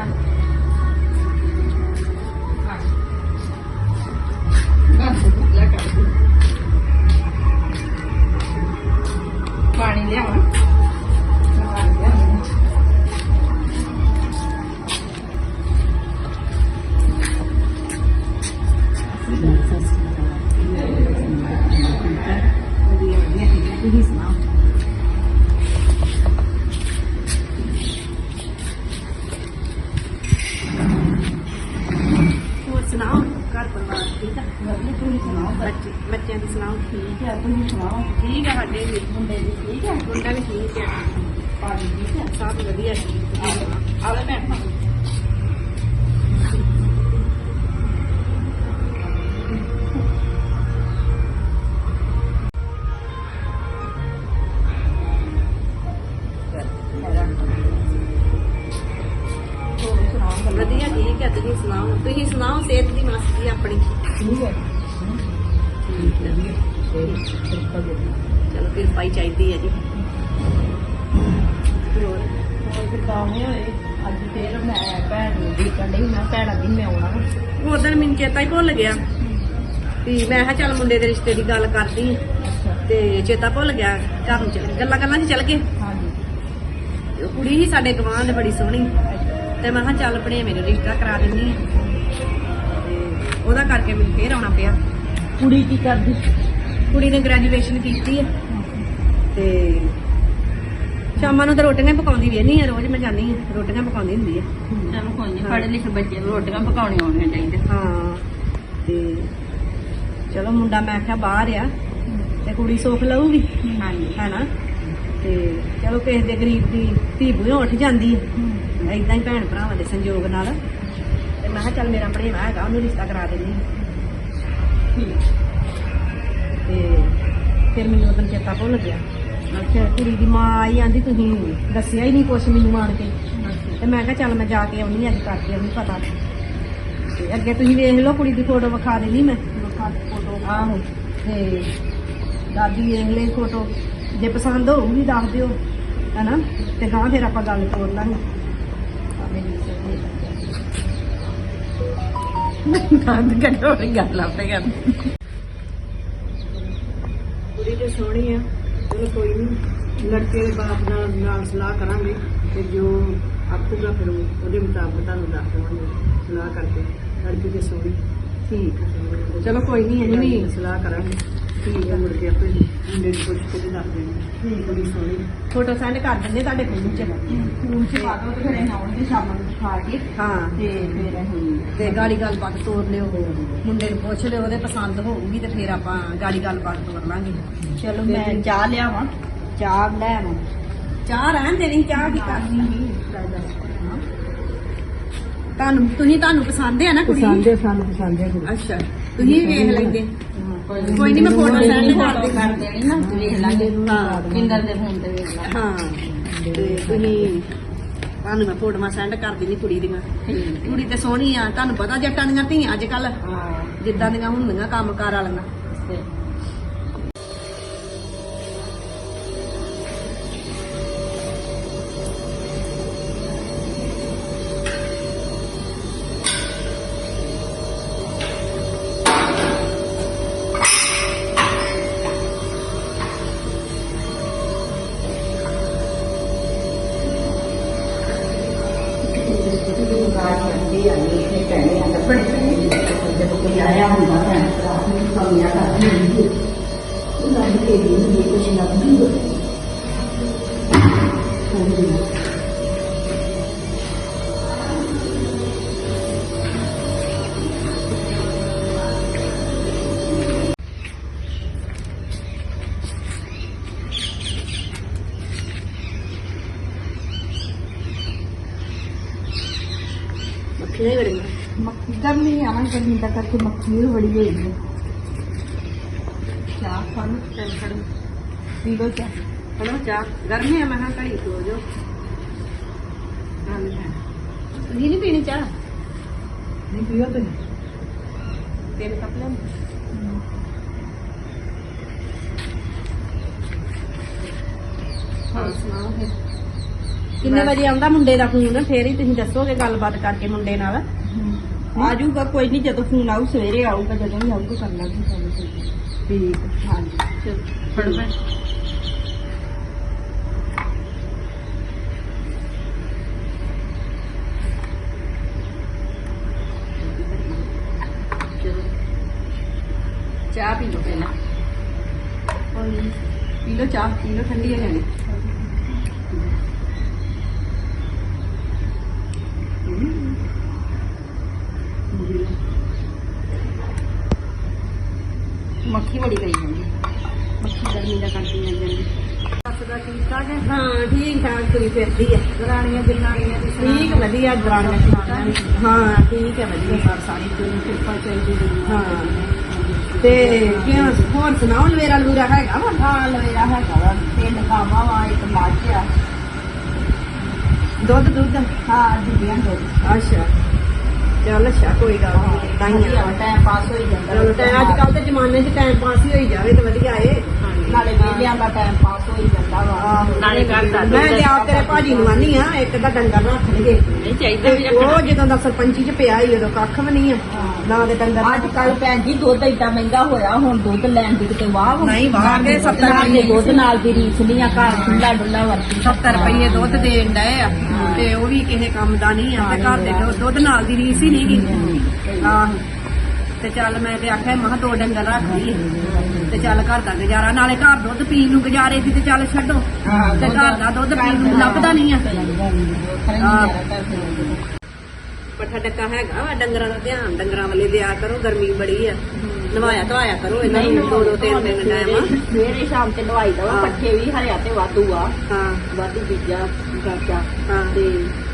Instagram. ਸਭ ਵਧੀਆ ਠੀਕ ਆ ਆਵੇ ਬੈਠਾ ਵਧੀਆ ਠੀਕ ਹੈ ਤੁਸੀਂ ਸੁਣਾਓ? ਤੁਸੀਂ ਸੁਣਾਓ ਸਿਹਤ ਦੀ ਮਸਤੀ ਆਪਣੀ? ਠੀਕ ਹੈ। ਠੀਕ ਹੈ। ਚਲੋ ਫਿਰ ਪਾਈ ਚਾਹੀਦੀ ਹੈ ਜੀ। ਹੋਰ ਹੋਰ ਫਿਰ ਕਾਮੇ ਹੋਏ ਅੱਜ ਫੇਰ ਮੈਂ ਭੈਣ ਨੂੰ ਦੇਖਣ ਡਈ ਮੈਂ ਭੈਣ ਦੀ ਮੈਂ ਆਉਣਾ ਵਾ। ਉਦੋਂ ਮੈਨੂੰ ਚੇਤਾ ਹੀ ਭੁੱਲ ਗਿਆ ਵੀ ਮੈਂ ਕਿਹਾ ਚੱਲ ਮੁੰਡੇ ਦੇ ਰਿਸ਼ਤੇ ਦੀ ਗੱਲ ਕਰਦੀ ਆਂ। ਅੱਛਾ ਤੇ ਚੇਤਾ ਭੁੱਲ ਗਿਆ ਘਰ ਨੂੰ ਚੱਲ ਗੱਲਾਂ ਗੱਲਾਂ 'ਚ ਚੱਲ ਗਏ ਹਾਂਜੀ ਤੇ ਉਹ ਕੁੜੀ ਹੀ ਸਾਡੇ ਗਵਾਂਢ ਨੇ ਬੜੀ ਸੋਹਣੀ ਤੇ ਮੈਂ ਕਿਹਾ ਚੱਲ ਭਣੇ ਮੈਨੂੰ ਰਿਸ਼ਤਾ ਕਰਾ ਆਂ। ਤੇ ਉਹਦਾ ਕਰਕੇ ਮੈਨੂੰ ਫੇਰ ਆਉਣਾ ਪਿਆ ਕੁੜੀ ਕੀ ਕਰਦੀ ਕੁੜੀ ਨੇ ਗ੍ਰੈਜੂਏਸ਼ਨ ਕੀਤੀ ਹੈ ਤੇ ਸ਼ਾਮਾਂ ਨੂੰ ਤਾਂ ਰੋਟੀਆਂ ਹੀ ਪਕਾਉਂਦੀ ਵੇਹਨੀ ਆ ਰੋਜ਼ ਮੈਂ ਜਾਂਦੀ ਆ ਰੋਟੀਆਂ ਪਕਾਉਂਦੀ ਹੁੰਦੀ ਆ। ਚਲੋ ਕੋਈ ਨਹੀਂ ਪੜ੍ਹੇ ਲਿਖੇ ਬੱਚੇ ਨੂੰ ਰੋਟੀਆਂ ਪਕਾਉਣੀਆਂ ਆਉਣੀਆਂ ਚਾਹੀਦੀਆਂ। ਹਾਂ ਤੇ ਚਲੋ ਮੁੰਡਾ ਮੈਂ ਆਖਿਆ ਬਾਹਰ ਆ ਤੇ ਕੁੜੀ ਸੁੱਖ ਲਊਗੀ ਹਾਂਜੀ। ਹੈਨਾ? ਤੇ ਚਲੋ ਕਿਸੇ ਦੇ ਗਰੀਬ ਦੀ ਧੀ ਬੂਹੇ ਉੱਠ ਜਾਂਦੀ ਹੈ। ਏਦਾਂ ਹੀ ਭੈਣ ਭਰਾਵਾਂ ਦੇ ਸੰਯੋਗ ਨਾਲ। ਤੇ ਮੈਂ ਕਿਹਾ ਚੱਲ ਮੇਰਾ ਭਣੇਵਾ ਹੈਗਾ ਉਹਨੂੰ ਰਿਸ਼ਤਾ ਕਰਾ ਹਾਂ। ਠੀਕ। ਤੇ ਫਿਰ ਮੈਨੂੰ ਉਦੋਂ ਚੇਤਾ ਭੁੱਲ ਗਿਆ। ਅੱਛਾ ਕੁੜੀ ਦੀ ਮਾਂ ਆਈ ਆਂਦੀ ਤੁਸੀਂ ਦੱਸਿਆ ਹੀ ਨਹੀਂ ਕੁਛ ਮੈਨੂੰ ਆਣ ਕੇ। ਤੇ ਮੈਂ ਕਿਹਾ ਚੱਲ ਮੈਂ ਜਾ ਕੇ ਆਉਣੀ ਅੱਜ ਕਰਕੇ ਆਉਣੀ ਪਤਾ। ਤੇ ਅੱਗੇ ਤੁਸੀਂ ਵੇਖ ਲਓ ਕੁੜੀ ਦੀ ਫੋਟੋ ਵਿਖਾ ਦੇਣੀ ਮੈਂ। ਵਿਖਾ ਫੋਟੋ ਆਹੋ ਤੇ ਦਾਦੀ ਵੇਖ ਲਈ ਫੋਟੋ ਜੇ ਪਸੰਦ ਹੋਊਗੀ ਦੱਸ ਦਿਓ ਹੈਨਾ? ਤੇ ਗਾਂ ਫਿਰ ਆਪਾਂ ਗੱਲ ਤੋਰ ਲਾਂਗੇ। ਕੱਢੋ ਗੱਲ ਆਪੇ ਕਰ ਕੁੜੀ ਤੇ ਸੋਹਣੀ ਆ। ਚਲੋ ਕੋਈ ਨਹੀਂ ਲੜਕੇ ਦੇ ਬਾਪ ਨਾਲ ਨਾਲ ਸਲਾਹ ਕਰਾਂਗੇ ਤੇ ਜੋ ਆਖੂਗਾ ਫਿਰ ਉਹ- ਉਹਦੇ ਮੁਤਾਬਕ ਤੁਹਾਨੂੰ ਦੱਸ ਦੇਵਾਂਗੇ ਸਲਾਹ ਕਰਕੇ ਲੜਕੀ ਤੇ ਸੋਹਣੀ ਠੀਕ ਆ। ਚਲੋ ਕੋਈ ਨਹੀਂ ਅਸੀਂ ਵੀ ਸਲਾਹ ਕਰਾਂਗੇ। ਠੀਕ ਆ। ਮੁੜ ਕੇ ਆਪੇ ਮੁੰਡੇ ਨੂੰ ਪੁੱਛ ਕੇ ਤੇ ਦੱਸ ਦੇਣੀ ਠੀਕ ਕੁੜੀ ਸੋਹਣੀ ਫੋਟੋ ਸੈਂਡ ਕਰ ਦਿੰਦੇ ਤੁਹਾਡੇ ਫੋਨ 'ਚ। ਫੋਨ ਚ ਪਾ ਦੋ ਤੇ ਫਿਰ ਅਸੀਂ ਆਉਣਗੇ ਸ਼ਾਮ ਨੂੰ ਖਾ ਕੇ। ਹਾਂ। ਤੇ ਫਿਰ ਅਸੀਂ ਤੇ ਗਾੜੀ ਗੱਲਬਾਤ ਤੋਰ ਲਿਓ। ਮੁੰਡੇ ਨੂੰ ਪੁੱਛ ਲਿਓ ਉਹਦੇ ਪਸੰਦ ਹੋਊਗੀ ਤੇ ਫਿਰ ਆਪਾਂ ਗਾੜੀ ਗੱਲਬਾਤ ਤੋਰ ਲਾਂਗੇ। ਚਲੋ ਮੈਂ ਚਾਹ ਲਿਆਵਾਂ। ਚਾਹ ਲੈ ਆਵਾਂ। ਚਾਹ ਰਹਿਣ ਦੇਣੀ ਚਾਹ ਕੀ ਕਰਨੀ ਤੁਹਾਨੂੰ ਤੁਸੀਂ ਤੁਹਾਨੂੰ ਪਸੰਦ ਹੈ ਨਾ ਕੁੜੀ? ਹੈ ਸਾਨੂੰ ਪਸੰਦ ਹੈ ਅੱਛਾ ਤੁਸੀਂ ਵੇਖ ਲੈਂਦੇ। ਕੋਈ ਨਹੀਂ ਮੈਂ ਫੋਟੋ ਸੈਂਡ ਕਰ ਦੇਣੀ ਨਾ। ਵੇਖ ਲਾਂਗੇ ਹਾਂ। ਕਿੰਦਰ ਦੇ ਫੋਨ ਤੇ ਵੇਖ ਲਾਂਗੇ ਹਾਂ। ਤੇ ਤੁਸੀਂ ਤੁਹਾਨੂੰ ਮੈਂ ਫੋਟੋਆਂ ਸੈਂਡ ਕਰ ਦੇਣੀ ਕੁੜੀ ਦੀਆਂ। ਕੁੜੀ ਤੇ ਸੋਹਣੀ ਆ ਤੁਹਾਨੂੰ ਪਤਾ ਜੱਟਾਂ ਦੀਆਂ ਧੀਆਂ ਅੱਜ ਕੱਲ ਹਾਂ। ਜਿੱਦਾਂ ਦੀਆਂ ਹੁੰਦੀਆਂ ਕੰਮਕਾਰ ਵਾਲੀਆਂ। ਮੱਖੀਆਂ ਹੀ ਬੜੀਆਂ ਮੱਖੀ ਗਰਮੀ ਆਵਾਂ ਗਰਮੀ ਦਾ ਕਰਕੇ ਮੱਖੀ ਵੀ ਬੜੀ ਹੋਈ ਹੈ ਚਾਹ ਫਨ ਚਾਹ। ਗਰਮੀ ਆ ਮੈਂ ਹਾਂ ਘੜੀ ਸੋ ਜੋ ਤੁਸੀਂ ਨਹੀਂ ਪੀਣੀ ਚਾਹ? ਨਹੀਂ ਪੀਓ ਤੁਸੀਂ। ਤਿੰਨ ਕੱਪ ਲੈ ਹਾਂ ਸੁਣਾਓ ਫਿਰ? ਕਿੰਨੇ ਵਜੇ ਆਉਂਦਾ ਮੁੰਡੇ ਦਾ ਫੋਨ? ਫੇਰ ਹੀ ਤੁਸੀਂ ਦੱਸੋਗੇ ਗੱਲਬਾਤ ਕਰਕੇ ਮੁੰਡੇ ਨਾਲ। ਆ ਜਾਊਗਾ ਕੋਈ ਨਹੀਂ ਜਦੋਂ ਫੋਨ ਆਊ ਸਵੇਰੇ ਆਊਗਾ ਜਦੋਂ ਵੀ ਆਊਗਾ ਕਰ ਲਾਂਗੇ ਠੀਕ ਹਾਂਜੀ। ਚਲ ਫੜ ਮੈਂ ਚਾਹ ਪੀ ਲੋ ਪਹਿਲਾਂ। ਪੀ ਲਓ ਚਾਹ ਪੀ ਲਓ ਠੰਡੀ ਹੋ ਜਾਣੀ ਮੱਖੀ ਬੜੀ ਗਈ ਜਾਂਦੀ। ਮੱਖੀ ਗਰਮੀ ਦਾ ਕਰਦੀ ਆ ਜਾਂਦੀ। ਸੱਸਦਾ ਠੀਕ ਠਾਕ ਹੈ? ਹਾਂ ਠੀਕ ਠਾਕ ਤੁਰੀ ਫਿਰਦੀ ਹੈ। ਦਰਾਣੀਆਂ ਜਨਾਨੀਆਂ ਦੀ ਠੀਕ ਵਧੀਆ ਦਰਾਣੀਆਂ ਹਾਂ ਠੀਕ ਹੈ ਵਧੀਆ। ਸਾਰੀ ਕੋਈ ਕਿਰਪਾ ਚਾਹੀਦੀ ਹਾਂ। ਤੇ ਕਿਉਂ ਹੋਰ ਸੁਣਾਓ ਲਵੇਰਾ ਲੂਰਾ ਹੈਗਾ ਵਾ? ਹਾਂ ਲਵੇਰਾ ਹੈਗਾ ਵਾ। ਤਿੰਨ ਕਾਵਾਂ ਵਾ ਇੱਕ ਮੱਝ ਆ। ਦੁੱਧ ਦੁੱਧ? ਹਾਂ ਦੁਨੀਆ ਦੁੱਧ। ਅੱਛਾ। ਚੱਲ ਅੱਛਾ ਕੋਈ ਗੱਲ ਨਹੀਂ ਤਾਈਆਂ ਟਾਈਮ ਪਾਸ ਹੋਈ ਜਾਂਦਾ। ਚਲੋ ਟਾਈਮ ਅੱਜ ਕੱਲ ਦੇ ਜ਼ਮਾਨੇ 'ਚ ਟਾਈਮ ਪਾਸ ਹੀ ਹੋਈ ਜਾਵੇ ਤੇ ਵਧੀਆ ਏ। ਨਾਲੇ ਵੇਲਿਆਂ ਦਾ ਟਾਈਮ ਪਾਸ ਹੋਈ ਜਾਂਦਾ ਵਾ। ਨਾਲੇ ਘਰ ਦਾ ਮੈਂ ਤੇ ਆਪ ਤੇਰੇ ਭਾਜੀ ਨੂੰ ਆਨੀ ਆ ਇੱਕ ਤਾਂ ਡੰਗਰ ਰੱਖ ਲਈਏ ਨਹੀਂ ਚਾਹੀਦਾ ਤੇ ਉਹ ਜਦੋਂ ਦਾ ਸਰਪੰਚੀ 'ਚ ਪਿਆ ਹੀ ਉਦੋਂ ਕੱਖ ਵੀ ਨਹੀਂ ਆ। ਨਾ ਦੇ ਡੰਗਰ ਅੱਜ ਕੱਲ ਭੈਣ ਜੀ ਦੁੱਧ ਏਡਾ ਮਹਿੰਗਾ ਹੋਇਆ ਹੁਣ ਦੁੱਧ ਲੈਣ ਦੀ ਕਿਤੇ ਵਾਹ ਵਾ। ਨਹੀਂ, ਵਾਹ ਕੇ ਸੱਤਰ ਨਾਲ ਰੁਪਈਏ। ਦੇ ਦੁੱਧ ਨਾਲ ਦੀ ਰੀਸ ਨਹੀਂ ਆ ਘਰ ਖੁੱਲਾ ਡੁੱਲਾ ਵਰਤੀ। 70 ਰੁਪਏ ਦੁੱਧ ਦੇਣ ਡਏ ਆ ਤੇ ਉਹ ਵੀ ਕਿਸੇ ਕੰਮ ਦਾ ਨਹੀਂ ਆ ਤੇ ਘਰ ਦੇ ਦੁੱਧ- ਦੁੱਧ ਨਾਲ ਦੀ ਰੀਸ ਹੀ ਨਹੀਂ ਗੀ। ਆਹੋ ਤੇ ਚੱਲ ਮੈਂ ਤੇ ਆਖਿਆ ਮਹਾ ਦੋ ਡੰਗਰ ਰੱਖ ਲਈ ਤੇ ਚੱਲ ਘਰ ਦਾ ਗੁਜ਼ਾਰਾ ਨਾਲੇ ਘਰ ਦੁੱਧ ਪੀਣ ਨੂੰ ਗੁਜ਼ਾਰੇ ਦੀ ਤੇ ਚੱਲ ਛੱਡੋ। ਤੇ ਘਰ ਦਾ ਦੁੱਧ ਪੀਣ ਨੂੰ ਲੱਭਦਾ ਨਹੀਂ ਆ। ਪੱਠਾ ਡੱਕਾ ਹੈਗਾ ਵਾ ਡੰਗਰਾਂ ਦਾ ਧਿਆਨ ਡੰਗਰਾਂ ਵੱਲੇ ਦਿਆ ਕਰੋ ਗਰਮੀ ਬੜੀ ਆ। ਨਵਾਇਆ ਧਵਾਇਆ ਕਰੋ ਇਹਨਾਂ ਨੂੰ ਦੋ ਦੋ ਤਿੰਨ ਤਿੰਨ ਟਾਈਮ ਆ ਸਵੇਰੇ ਸ਼ਾਮ ਤੇ ਨਵਾਈ ਦਾ। ਪੱਠੇ ਵੀ ਹਰਿਆ ਤੇ ਵਾਧੂ ਆ। ਹਾਂ। ਵਾਧੂ ਬੀਜਾ ਹਾਂ। ਤੇ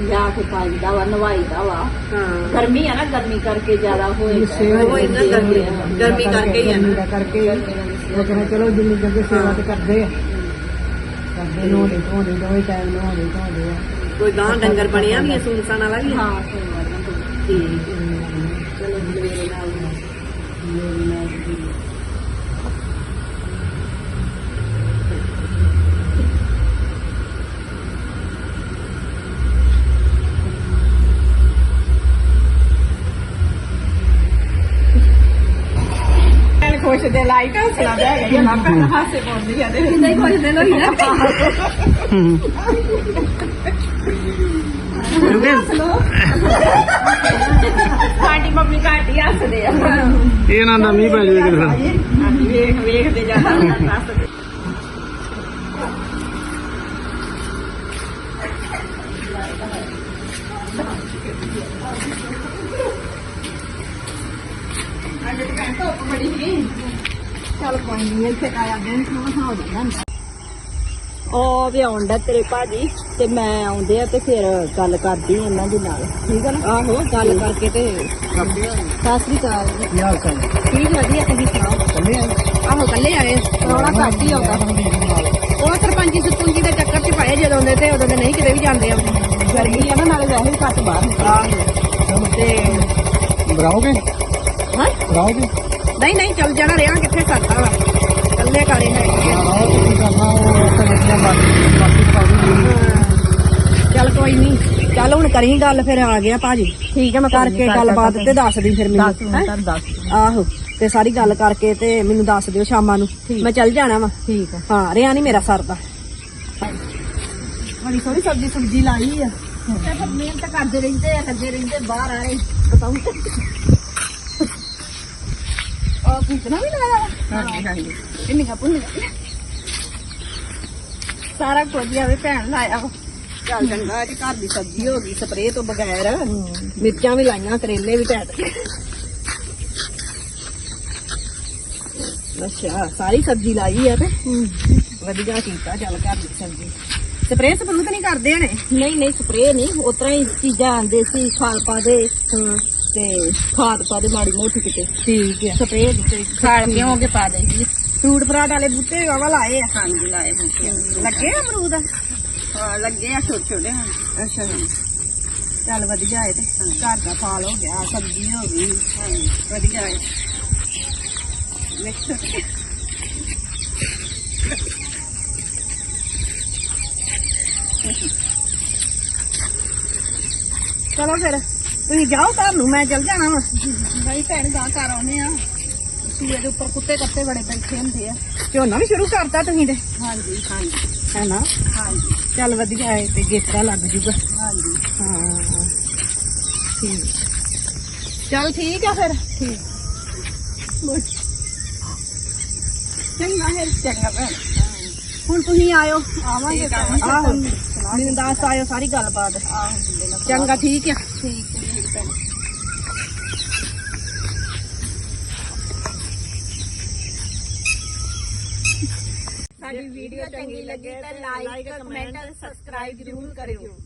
ਲਿਆ ਕੇ ਪਾਈਦਾ ਵਾ ਨਵਾਈ ਦਾ ਵਾ। ਹਾਂ। ਗਰਮੀ ਆ ਨਾ ਗਰਮੀ ਕਰਕੇ ਜ਼ਿਆਦਾ ਹੋਏ ਉਹ ਇਹਨਾਂ ਗਰਮੀ ਗਰਮੀ ਕਰਕੇ ਹੀ ਆ ਨਾ। ਕਰਕੇ ਉਹ ਕਹਿੰਦੇ ਚਲੋ ਜਿੰਨੀ ਜਲਦੀ ਸੇਵਾ ਤੇ ਕਰਦੇ ਆ। ਕਰਦੇ ਨੋੜੇ ਧੋਣੇ ਦੋਵੇਂ ਟਾਈਮ ਨਹਾਉਣੇ ਧੋਣੇ ਆ। ਕੋਈ ਗਾਂ ਡੰਗਰ ਬਣਿਆ ਵੀ ਸੂਨਸਾਨ ਵਾਲਾ ਵੀ ਹਾਂ ਸੋਮਵਾਰ ਨੂੰ ਠੀਕ ਚਲੋ ਮੇਰੇ ਨਾਲ ਖੁਸ਼ ਦੇ ਲਾਈਟ ਹੱਸਣਾ ਬਹਿ ਗਈ ਨਾ ਭੈਣ ਹਾਸੇ ਪਾਉਂਦੀ ਆ ਤੇ ਨਹੀਂ ਖੁਸ਼ ਦੇ ਲੋਈ ਨਾ ਸਾਡੀ ਮੰਮੀ ਘੱਟ ਹੀ ਹੱਸਦੇ ਆ ਇਹਨਾਂ ਦਾ ਮੀਂਹ ਪੈ ਜਾਵੇ ਕਿਤੇ ਫਿਰ ਹਾਂਜੀ ਵੇਖ ਵੇਖਦੇ ਜਾਣਾ ਹੱਸਦੇ ਅੱਜ ਤਾਂ ਧੁੱਪ ਬੜੀ ਸੀ ਚੱਲ ਕੋਈ ਨਹੀਂ ਇੱਥੇ ਆਇਆ ਦਿਨ ਥੋੜਾ ਹੋ ਜਾਂਦਾ ਉਹ ਵੀ ਆਉਂਦਾ ਤੇਰੇ ਭਾਜੀ ਤੇ ਮੈਂ ਆਉਂਦੇ ਆ ਤੇ ਫਿਰ ਗੱਲ ਕਰਦੀ ਆਂ ਇਹਨਾਂ ਦੇ ਨਾਲ। ਠੀਕ ਹੈ ਨਾ? ਆਹੋ ਗੱਲ ਕਰਕੇ ਤੇ ਸਤਿ ਸ੍ਰੀ ਅਕਾਲ ਜੀ। ਕੀ ਹਾਲ ਚਾਲ? ਠੀਕ ਵਧੀਆ ਤੁਸੀਂ ਸੁਣਾਓ? ਚੱਲੇ ਆ ਆਹੋ ਕੱਲੇ ਆਏ। ਥੋੜਾ ਘੱਟ ਹੀ ਆਉਂਦਾ। ਉਹ ਸਰਪੰਚੀ ਸਰਪੰਚੀ ਦੇ ਚੱਕਰ 'ਚ ਪਾਏ ਜਦੋਂ ਦੇ ਤੇ ਉਦੋਂ ਦੇ ਨਹੀਂ ਕਿਤੇ ਵੀ ਜਾਂਦੇ ਆ। ਗਰਮੀ ਆ ਨਾ ਨਾਲੇ ਵੈਸੇ ਘੱਟ ਬਾਹਰ ਆਹੋ। ਤੇ ਬਰਾਓਗੇ ਹਾਂ? ਬਰਾਓਗੇ ਨਹੀਂ ਨਹੀਂ ਚੱਲ ਜਾਣਾ ਰਿਹਾ ਕਿੱਥੇ ਕਰਦਾ ਵਾ? ਕੱਲੇ ਕਾਲੇ ਹੈਗੇ ਆ। ਆਓ ਤੇ ਕੀ ਕਰਨਾ ਉਹ ਉੱਥੇ ਬੱਚਿਆਂ ਬਾਕੀ ਬਾਕੀ ਪਾਉਣੀ ਹਾਂ। ਚੱਲ ਕੋਈ ਨਹੀਂ ਚੱਲ ਹੁਣ ਕਰੀ ਗੱਲ ਫਿਰ ਆ ਗਿਆ ਭਾਜੀ। ਠੀਕ ਹੈ ਮੈਂ ਕਰਕੇ ਗੱਲਬਾਤ ਤੇ ਦੱਸ ਦੀ ਫਿਰ ਮੈਨੂੰ। ਮਿੰਟ ਦੱਸ ਆਹੋ ਤੇ ਸਾਰੀ ਗੱਲ ਕਰਕੇ ਤੇ ਮੈਨੂੰ ਦੱਸ ਦਿਓ ਸ਼ਾਮਾਂ ਨੂੰ। ਮੈਂ ਚੱਲ ਜਾਣਾ ਵਾ। ਠੀਕ ਆ। ਹਾਂ ਰਿਆ ਨਹੀਂ ਮੇਰਾ ਸਰਦਾ। ਬੜੀ ਸੋਹਣੀ ਸਬਜ਼ੀ ਸੁਬਜੀ ਲਾਈ ਆ। ਤੇ ਫਿਰ ਮਿਹਨਤ ਕਰਦੇ ਰਹਿੰਦੇ ਆ ਕਰਦੇ ਰਹਿੰਦੇ ਬਾਹਰ ਆ ਰਹੇ ਬਤਾਉਂ ਉਹ ਕਿਤਨਾ ਵੀ ਲਾਇਆ ਹਾਂਜੀ ਹਾਂਜੀ ਕਿੰਨੀਆਂ ਭੁੰਨੀਆਂ ਸਾਰਾ ਕੁਝ ਆਵੇ ਭੈਣ ਲਾਇਆ ਵਾ ਚੱਲ ਚੰਗਾ ਅੱਜ ਘਰ ਦੀ ਸਬਜ਼ੀ ਹੋ ਗਈ ਸਪਰੇਅ ਤੋਂ ਬਗੈਰ ਮਿਰਚਾਂ ਵੀ ਲਾਈਆਂ ਕਰੇਲੇ ਵੀ ਟੈਟ ਅੱਛਾ ਸਾਰੀ ਸਬਜ਼ੀ ਲਾਈ ਆ ਤੇ ਵਧੀਆ ਕੀਤਾ ਚੱਲ ਘਰ ਦੀ ਸਬਜ਼ੀ ਸਪਰੇਅ ਸਪਰੂ ਤਾਂ ਨਹੀਂ ਕਰਦੇ ਹਣੇ ਨਹੀਂ ਨਹੀਂ ਸਪਰੇਅ ਨਹੀਂ ਉਤਰਾ ਹੀ ਚੀਜ਼ਾਂ ਦੇਸੀ ਖਾਲ ਪਾ ਦੇ। ਤੇ ਖਾਦ ਪਾ ਦੇ ਮਾੜੀ ਮੋਟੀ ਕਿਤੇ ਠੀਕ ਹੈ ਸਪਰੇਅ ਦਿੱਤੇ ਖਾਲ ਕਿਉਂ ਕੇ ਪਾ ਦੇ ਫਰੂਟ ਫਰਾਟ ਵਾਲੇ ਬੂਟੇ ਵਾਵਾ ਲਾਏ ਆ ਹਾਂਜੀ ਲਾਏ ਬੂਟੇ ਲੱਗੇ ਆ ਅਮਰੂਦ ਹਾਂ ਲੱਗੇ ਆ ਛੋਟੇ ਛੋਟੇ ਹਾਂ ਅੱਛਾ ਚੱਲ ਵਧੀਆ ਹੈ ਤੇ ਘਰ ਦਾ ਫਲ ਹੋ ਗਿਆ ਸਬਜ਼ੀ ਹੋ ਗਈ ਵਧੀਆ ਹੈ ਮਿਕਸ ਚਲੋ ਫਿਰ ਤੁਸੀਂ ਜਾਓ ਘਰ ਨੂੰ ਮੈਂ ਚੱਲ ਜਾਣਾ ਵਾ। ਨਹੀਂ ਭੈਣ ਗਾਂ ਕਰ ਆਉਨੇ ਆ। ਸੂਏ ਦੇ ਉੱਪਰ ਕੁੱਤੇ ਕੱਤੇ ਬੜੇ ਬੈਠੇ ਹੁੰਦੇ ਆ। ਝੋਨਾ ਵੀ ਸ਼ੁਰੂ ਕਰਤਾ ਤੁਸੀਂ ਤੇ? ਹਾਂਜੀ ਹਾਂਜੀ। ਹੈ ਨਾ? ਹਾਂਜੀ। ਚੱਲ ਵਧੀਆ ਹੈ ਤੇ ਗੇਤਰਾ ਲੱਗ ਜੂਗਾ। ਹਾਂਜੀ। ਹਾਂ। ਠੀਕ। ਚੱਲ ਠੀਕ ਆ ਫਿਰ। ਠੀਕ। ਚੰਗਾ ਹੈ ਚੰਗਾ ਭੈਣ। ਹੁਣ ਤੁਸੀਂ ਆਇਓ। ਆਵਾਂਗੇ ਆਹੋ। ਮੈਨੂੰ ਦੱਸ ਆਇਓ ਸਾਰੀ ਗੱਲਬਾਤ। ਚੰਗਾ ਠੀਕ ਆ। ਠੀਕ ਠੀਕ ਭੈਣ ਸਾਡੀ ਵੀਡੀਓ ਚੰਗੀ ਲੱਗੇ ਤਾਂ ਲਾਈਕ ਕਮੈਂਟ ਸਬਸਕ੍ਰਾਈਬ ਜ਼ਰੂਰ ਕਰਿਓ।